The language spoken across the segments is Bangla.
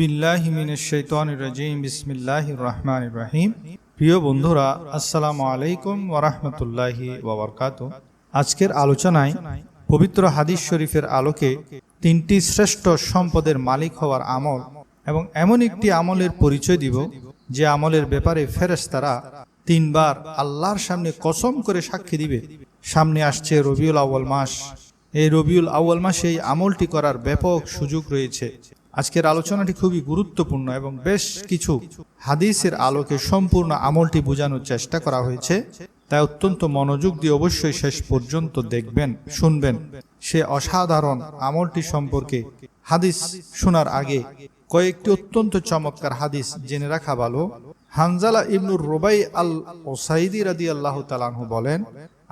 বিল্লাহি মিনাশ শাইতানির রাজিম, বিসমিল্লাহির রহমানির রহিম। প্রিয় বন্ধুরা, আসসালামু আলাইকুম ওয়া রাহমাতুল্লাহি ওয়া বারাকাতুহু। আজকের আলোচনায় পবিত্র হাদিস শরীফের আলোকে তিনটি শ্রেষ্ঠ সম্পদের মালিক হওয়ার আমল এবং এমন একটি আমলের পরিচয় দিব, যে আমলের ব্যাপারে ফেরেশতারা তিনবার আল্লাহর সামনে কসম করে সাক্ষী দিবে। সামনে আসছে রবিউল আউয়াল মাস। এই রবিউল আউয়াল মাসে এই আমলটি করার ব্যাপক সুযোগ রয়েছে। আজকের আলোচনাটি খুবই গুরুত্বপূর্ণ এবং বেশ কিছু হাদিসের আলোকে সম্পূর্ণ আমলটি বোঝানোর চেষ্টা করা হয়েছে। তাই অত্যন্ত মনোযোগ দিয়ে অবশ্যই শেষ পর্যন্ত দেখবেন, শুনবেন। সে অসাধারণ আমলটি সম্পর্কে হাদিস শোনার আগে কয়েকটি অত্যন্ত চমৎকার হাদিস জেনে রাখা ভালো। হানজালা ইবনুর রোবাই আল ওসাইদি রাদি আল্লাহ তালাহু বলেন,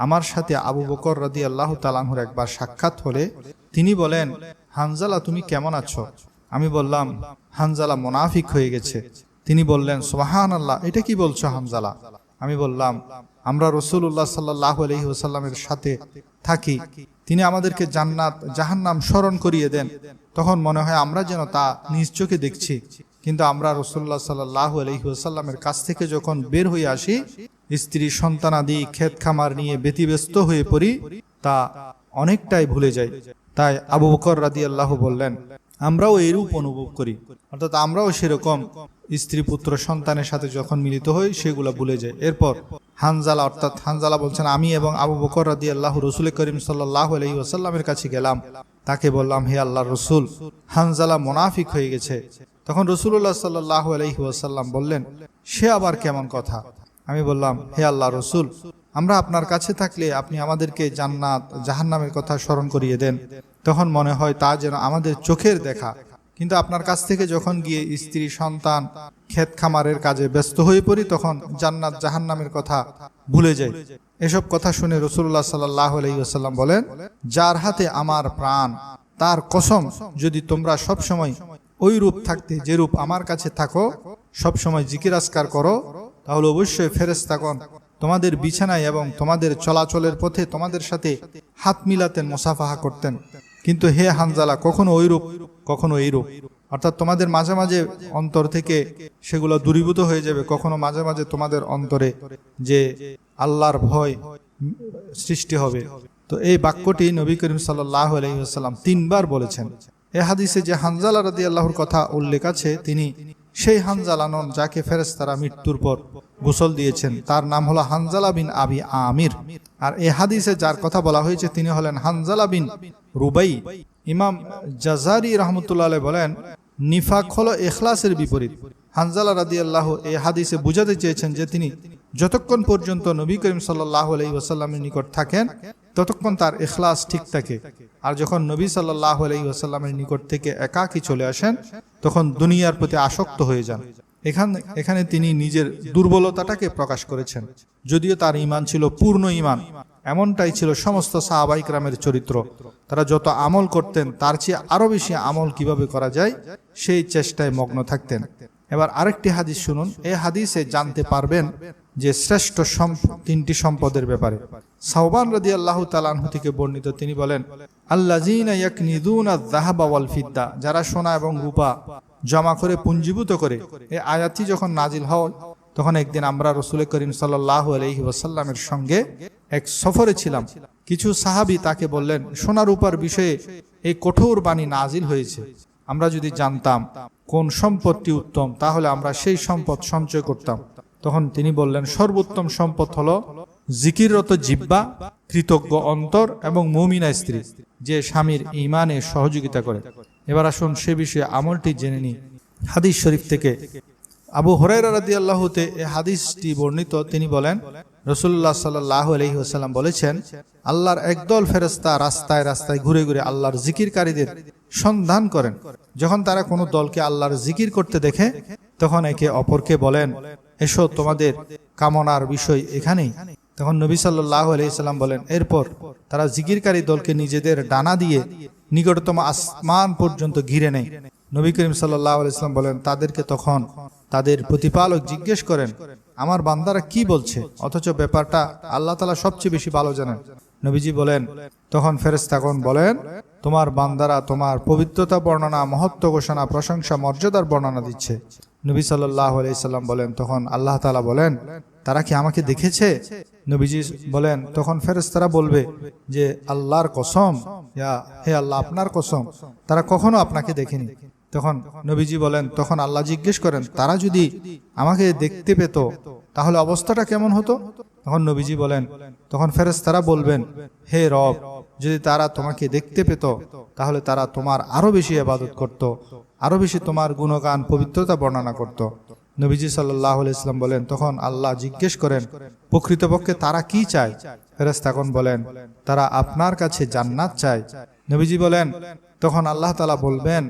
আমার সাথে আবু বকর রাদি আল্লাহ তালাহুর একবার সাক্ষাৎ হলে তিনি বলেন, হানজালা, তুমি কেমন আছো? আমি বললাম, হানজালা মোনাফিক হয়ে গেছে। তিনি বললেন সোহান আল্লাহ এটা কি বলছো হানজালা? আমি বললাম, আমরা রসুল্লাহ সাল্লাহ আলহি সাথে থাকি। তিনি আমাদেরকে জান্নাত, জাহান্নাম স্মরণ করিয়ে দেন। তখন মনে হয় আমরা যেন তা নিজ চোখে দেখছি। কিন্তু আমরা রসুল্লাহ সাল্লাহ আলহিহাসাল্লামের কাছ থেকে যখন বের হয়ে আসি, স্ত্রী সন্তানাদি ক্ষেত খামার নিয়ে ব্যতিব্যস্ত হয়ে পড়ি, তা অনেকটাই ভুলে যাই। তাই আবু বকর রাদি আল্লাহ বললেন আমরাও এরূপ অনুভব করি। অর্থাৎ আমরাও সেরকম স্ত্রী পুত্র সন্তানের সাথে যখন মিলিত হই, সেগুলো ভুলে যায় এরপর হানজালা, অর্থাৎ হানজালা বলছেন, আমি এবং আবু বকর রাদি আল্লাহ রসুল করিম সাল্লাহ আলহি আসাল্লামের কাছে গেলাম। তাকে বললাম, হে আল্লাহ রসুল, হানজালা মোনাফিক হয়ে গেছে। তখন রসুল্লাহ সাল্লাহ আলহি আসাল্লাম বললেন, সে আবার কেমন কথা? আমি বললাম, হে আল্লাহ রসুল, আমরা আপনার কাছে থাকলে আপনি আমাদেরকে জান্নাত, জাহান্নামের কথা স্মরণ করিয়ে দেন। তখন মনে হয় তা যেন আমাদের চোখের দেখা। কিন্তু আপনার কাছ থেকে যখন গিয়ে স্ত্রী, সন্তান, ক্ষেত খামারের কাজে ব্যস্ত হয়ে পড়ি, তখন জান্নাত জাহান্নামের কথা ভুলে যাই। এসব কথা শুনে রসুল্লাহ সাল্লাহ বলেন, যার হাতে আমার প্রাণ, তার কসম যদি তোমরা সব সময় ওই রূপ থাকতে যে রূপ আমার কাছে থাকো সব সময় জিকিরাজকার করো, তাহলে অবশ্যই ফেরেস্তাগণ তোমাদের বিছানায় এবং তোমাদের চলাচলের পথে তোমাদের সাথে হাত মিলাতেন, মোসাফাহা করতেন। কিন্তু হে হানজালা, কখনো ওই রূপ কখনো এই রূপ অর্থাৎ তোমাদের মাঝে মাঝে অন্তর থেকে সেগুলো দূরীভূত হয়ে যাবে, কখনো মাঝে মাঝে তোমাদের অন্তরে যে আল্লাহর ভয় সৃষ্টি হবে। তো এই বাক্যটি নবী করিম সাল্লাহ আলহিহাল্লাম তিনবার বলেছেন। এ হাদিসে যে হানজালা রাদি আল্লাহর কথা উল্লেখ আছে, তিনি সেই হানজালা নন যাকে ফেরেস্তারা মৃত্যুর পর গোসল দিয়েছেন। তার নাম হলো হানজালা বিন আবি আমির। আর এ হাদিসে যার কথা বলা হয়েছে, তিনি হলেন হানজালা বিন রুবাই। ইমাম জাজারি রহমতুল্লাহ বলেন, নিফাক হলো এখলাসের বিপরীত। হানজালা রাদি আল্লাহ এই হাদিসে বুঝাতে চেয়েছেন যে তিনি যতক্ষণ পর্যন্ত নবী করিম সাল্লাহ আলাই ওয়াসাল্লামের নিকট থাকেন, ততক্ষণ তার এখলাস ঠিক থাকে। আর যখন নবী সাল্লাহ আলাই ওয়াসাল্লামের নিকট থেকে একাকি চলে আসেন, তখন দুনিয়ার প্রতি আসক্ত হয়ে যান। এখান এখানে তিনি নিজের দুর্বলতাটাকে প্রকাশ করেছেন। যদিও তার ইমান ছিল পূর্ণ ইমান এমনটাই ছিল সমস্ত সাহাবাইকরামের চরিত্র। তারা যত আমল করতেন, তার চেয়ে আরও বেশি আমল কীভাবে করা যায়, সেই চেষ্টায় মগ্ন থাকতেন। এবার আরেকটি হাদিস শুনুন। এই হাদিসে জানতে পারবেন যে শ্রেষ্ঠ তিনটি সম্পদের ব্যাপারে। সাহবান রাদি আল্লাহ তালানহু থেকে বর্ণিত তিনি বলেন আল্লাহ যারা সোনা এবং রূপা জমা করে পুঞ্জীভূত করে। এই আয়াতটি যখন নাজিল হয়, তখন একদিন আমরা রসুল করিম সাল্লাহ আলহি সঙ্গে এক সফরে ছিলাম। কিছু সাহাবি তাকে বললেন সোনা রূপার বিষয়ে এই কঠোর বাণী নাজিল হয়েছে। আমরা যদি জানতাম কোন সম্পদটি উত্তম, তাহলে আমরা সেই সম্পদ সঞ্চয় করতাম। তখন তিনি বললেন, সর্বোত্তম সম্পদ হলো জিকিররত জিব্বা, কৃতজ্ঞ অন্তর এবং মৌমিনা স্ত্রী, যে স্বামীর ইমানে সহযোগিতা করে। এবার আসুন সে বিষয়ে আমলটি জেনে নি হাদিস শরীফ থেকে। আবু হরাইরা রাদি আল্লাহতে এ হাদিসটি বর্ণিত। তিনি বলেন রসুল্লাহ সাল্লাহ আলহি আসাল্লাম বলেছেন, আল্লাহর একদল ফেরস্তা রাস্তায় রাস্তায় ঘুরে ঘুরে আল্লাহর জিকিরকারীদের সন্ধান করেন। যখন তারা কোনো দলকে আল্লাহর জিকির করতে দেখে, তখন একে অপরকে বলেন, এসো তোমাদের কামনার বিষয় এখানেই। তখন নবী সাল্লাহ আলাইসাল্লাম বলেন, এরপর তারা জিকিরকারী দলকে নিজেদের ডানা দিয়ে নিকটতম আসমান পর্যন্ত ঘিরে নেয় নবী করিম সাল্লাহ আলাইসলাম বলেন, তাদেরকে তখন তাদের প্রতিপালক জিজ্ঞেস করেন, আমার বান্দারা কি বলছে? অথচ ব্যাপারটা আল্লাহ তালা সবচেয়ে বেশি ভালো জানেন। নবীজি বলেন, তখন ফেরেস্তাগণ বলেন, তোমার বান্দারা তোমার পবিত্রতা বর্ণনা, মহত্ব ঘোষণা, প্রশংসা, মর্যাদার বর্ণনা দিচ্ছে। নবী সাল্লাহ আলাইসাল্লাম বলেন, তখন আল্লাহ তালা বলেন তারা কি আমাকে দেখেছে? নবীজি বলেন, তখন ফেরেস্তারা বলবে যে, আল্লাহর কসম, ইয়া, হে আল্লাহ, আপনার কসম। তারা কখনো আপনাকে দেখেনি। তখন নবীজি বলেন, তখন আল্লাহ জিজ্ঞেস করেন, তারা যদি আমাকে দেখতে পেত, তাহলে অবস্থাটা কেমন হতো? তখন নবীজি বলেন, তখন ফেরেস্তারা বলবেন, হে রব, যদি তারা তোমাকে দেখতে পেত, তাহলে তারা তোমার আরও বেশি আবাদত করত, আরও বেশি তোমার গুণগান, পবিত্রতা বর্ণনা করত। নবীজি সাল্লাহ ইসলাম বলেন, তখন আল্লাহ জিজ্ঞেস করেন, প্রকৃতপক্ষে তারা কি চায়? ফেরেস্তাগণ বলেন, তারা আপনার কাছে জান্নাত চায়। নবীজি বলেন, তখন আল্লাহ তালা বলবেন,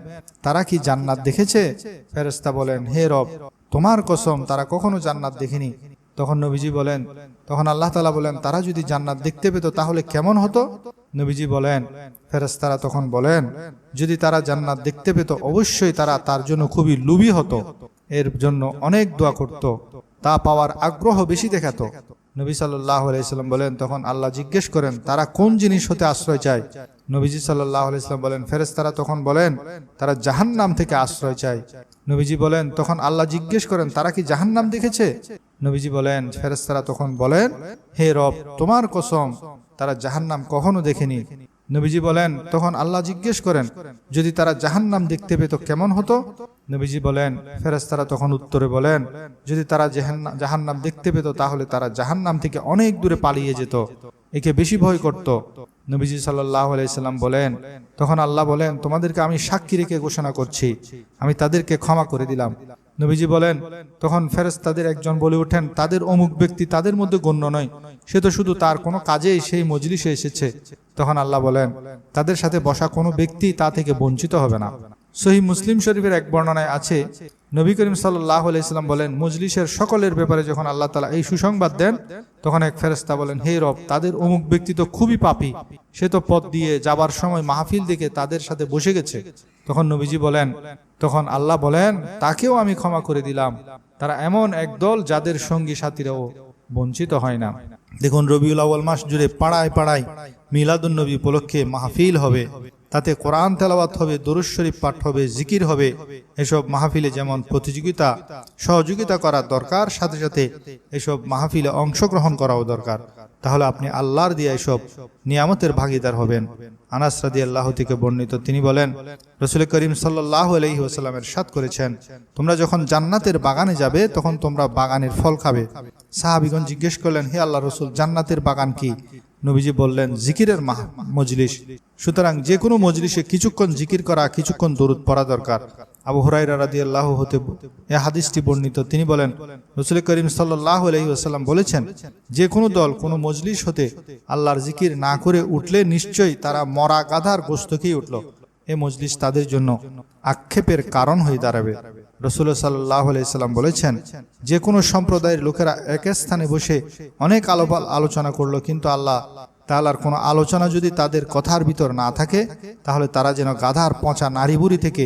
তারা কি জান্নাত দেখেছে? ফেরেস্তা বলেন, হে রব, তোমার কসম, তারা কখনো জান্নাত দেখেনি। তখন নবীজি বলেন, তখন আল্লাহ তালা বলেন, তারা যদি জান্নাত দেখতে পেত, তাহলে কেমন হতো? নবীজি বলেন ফেরেস্তারা তখন বলেন, যদি তারা জান্নাত দেখতে পেত, অবশ্যই তারা তার জন্য খুবই লুবি হতো। এর জন্য অনেক দোয়া করত। তা পাওয়ার আগ্রহ বেশি দেখাত। নবী সাল্লাহ বলেন, তখন আল্লাহ জিজ্ঞেস করেন, তারা কোন জিনিস হতে আশ্রয় চায়? নবীজি সাল্লাহ আলাইসাল্লাম বলেন ফেরেস্তারা তখন বলেন, তারা জাহান নাম থেকে আশ্রয় চায়। নবীজি বলেন, তখন আল্লাহ জিজ্ঞেস করেন, তারা কি জাহান নাম দেখেছে? নবীজি বলেন ফেরেস্তারা তখন বলেন, হে রব, তোমার কসম, তারা জাহান নাম কখনো দেখেনি। নবীজি বলেন, তখন আল্লাহ জিজ্ঞেস করেন, যদি তারা জাহান নাম দেখতে পেত কেমন হতো? নবীজি বলেন ফেরেস্তারা তখন উত্তরে বলেন, যদি তারা জাহান নাম দেখতে পেত, তাহলে তারা জাহান নাম থেকে অনেক দূরে পালিয়ে যেত, একে বেশি ভয় করত। নবীজি সাল্লাহ আলাইসাল্লাম বলেন, তখন আল্লাহ বলেন, তোমাদেরকে আমি সাক্ষী রেখে ঘোষণা করছি, আমি তাদেরকে ক্ষমা করে দিলাম। নবীজি বলেন, তখন ফেরেস তাদের একজন বলে ওঠেন, তাদের অমুক ব্যক্তি তাদের মধ্যে গণ্য নয়, সে তো শুধু তার কোনো কাজেই সেই মজলিসে এসেছে। তখন আল্লাহ বলেন, তাদের সাথে বসা কোনো ব্যক্তি তা থেকে বঞ্চিত হবে না। সহি মুসলিম শরীফের এক বর্ণনায় আছে, নবী করিম সাল্লাহ বলেন, মজলিসের সকলের ব্যাপারে যখন আল্লাহ তালা এই সুসংবাদ দেন, তখন এক ফেরেস্তা বলেন, হে রব, তাদের অমুক ব্যক্তি তো খুবই পাপি, সে তো পথ দিয়ে যাবার সময় মাহফিল দিকে তাদের সাথে বসে গেছে। তখন নবীজি বলেন, তখন আল্লাহ বলেন, তাকেও আমি ক্ষমা করে দিলাম, তারা এমন এক দল যাদের সঙ্গী সাথীরাও বঞ্চিত হয় না। দেখুন, রবিউল আউ্ল মাস জুড়ে পাড়ায় পাড়ায় মিলাদুন্নবী উপলক্ষে মাহফিল হবে। তাতে কোরআন তেলাওয়াত হবে, দরুদ শরীফ পাঠ হবে, জিকির হবে, এসব মাহফিলে যেমন প্রতিযোগিতা, সহযোগিতা করা দরকার, সাথে সাথে এসব মাহফিলে অংশগ্রহণ করাও দরকার। তাহলে আপনি আল্লাহর দিয়ে এসব নিয়ামতের ভাগিদার হবেন। আনাস রাদি আল্লাহ থেকে বর্ণিত তিনি বলেন, রসুল করিম সাল্লাহ আলহি ওসালামের সাত করেছেন, তোমরা যখন জান্নাতের বাগানে যাবে, তখন তোমরা বাগানের ফল খাবে। সাহাবিগণ জিজ্ঞেস করলেন, হে আল্লাহ রসুল, জান্নাতের বাগান কি? নবীজি বললেন, জিকিরের মজলিস। সুতরাং যে কোনো মজলিসে কিছুক্ষণ জিকির করা, কিছুক্ষণ দরুদ পড়া দরকার। আবু হরাই রাদি আল্লাহ হতে এ হাদিসটি বর্ণিত। তিনি বলেন, রসুল করিম সাল্লাহ আলহিহাসাল্লাম বলেছেন, যে কোনো দল, কোনো মজলিস হতে আল্লাহর জিকির না করে উঠলে নিশ্চয়ই তারা মরা গাধার গোস্তকেই উঠল। এ মজলিস তাদের জন্য আক্ষেপের কারণ হয়ে দাঁড়াবে। রসুল সাল্লাহ আলাইসাল্লাম বলেছেন যে কোনো সম্প্রদায়ের লোকেরা এক স্থানে বসে অনেক আলোপাল আলোচনা করল, কিন্তু আল্লাহ তাহলার কোনো আলোচনা যদি তাদের কথার ভিতর না থাকে, তাহলে তারা যেন গাধার পচা নারীবুড়ি থেকে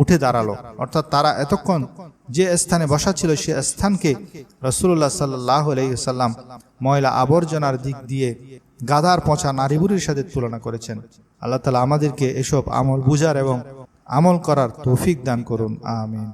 উঠে দাঁড়াল। অর্থাৎ তারা এতক্ষণ যে স্থানে বসা ছিল, সে স্থানকে রসুল্লাহ সাল্লাহ আলাইসাল্লাম ময়লা আবর্জনার দিক দিয়ে গাধার পচা নারীবুড়ির সাথে তুলনা করেছেন। আল্লাহ তালা আমাদেরকে এসব আমল বুঝার এবং আমল করার তৌফিক দান করুন, আমিন।